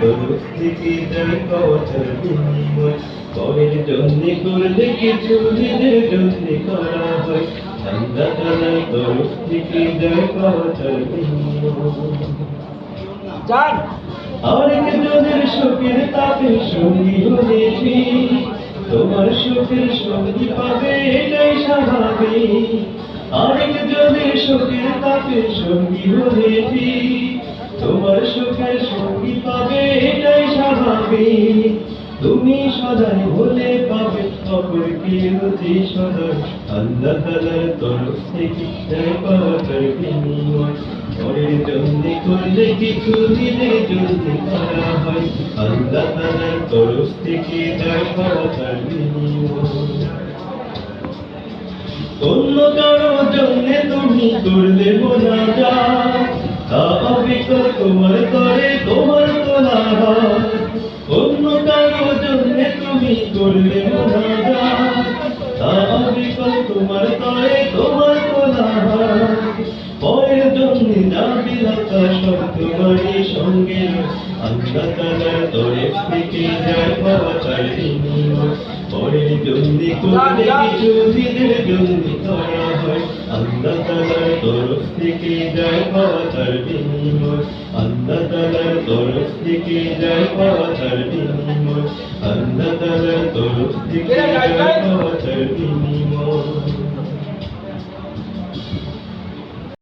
তরফ থেকে কথার পরের জন্য করলে কিছু নিজের জন্য করা হয় ঠান্ডা তালার তরফ থেকে যান আরেক জনের সুখের তাপে সঙ্গী হয়েছি। তোমার সুখের সঙ্গী পাবে এটাই স্বাভাবিক। আরেক জনের সুখের তাপে সঙ্গী হয়েছি। স্বাভাবিক তুমি সদাই হলে পাবে অপরকে অতি সদয় আল্লাহ তালার তরফ থেকে দেয় পাওয়ার বিনিময়। পরের জন্য করলে কিছু, দিনের জন্য করা হয়। আল্লাহ তালার তরফ থেকে দেয় পাওয়ার বিনিময়। অন্য কারও জন্য তুমি করলে বোঝা যা তা অবিকল তোমার করে তোমার তোলা হয়। করলে অবিকল তোমার করে তোমার পরের জন্য যাবি লতা সব তোমারই সঙ্গে। আল্লাহ তালার তরফ থেকে যায় পাওয়া তার বিনিময় পরের জন্য করলে কিছু দিনের জন্য হয়। আল্লাহ তালার তরফ থেকে যায় পাওয়া তার বিনিময় আল্লাহ তালার তরফ থেকে যায় পাওয়া তার বিনিময় আল্লাহ guys, তরফ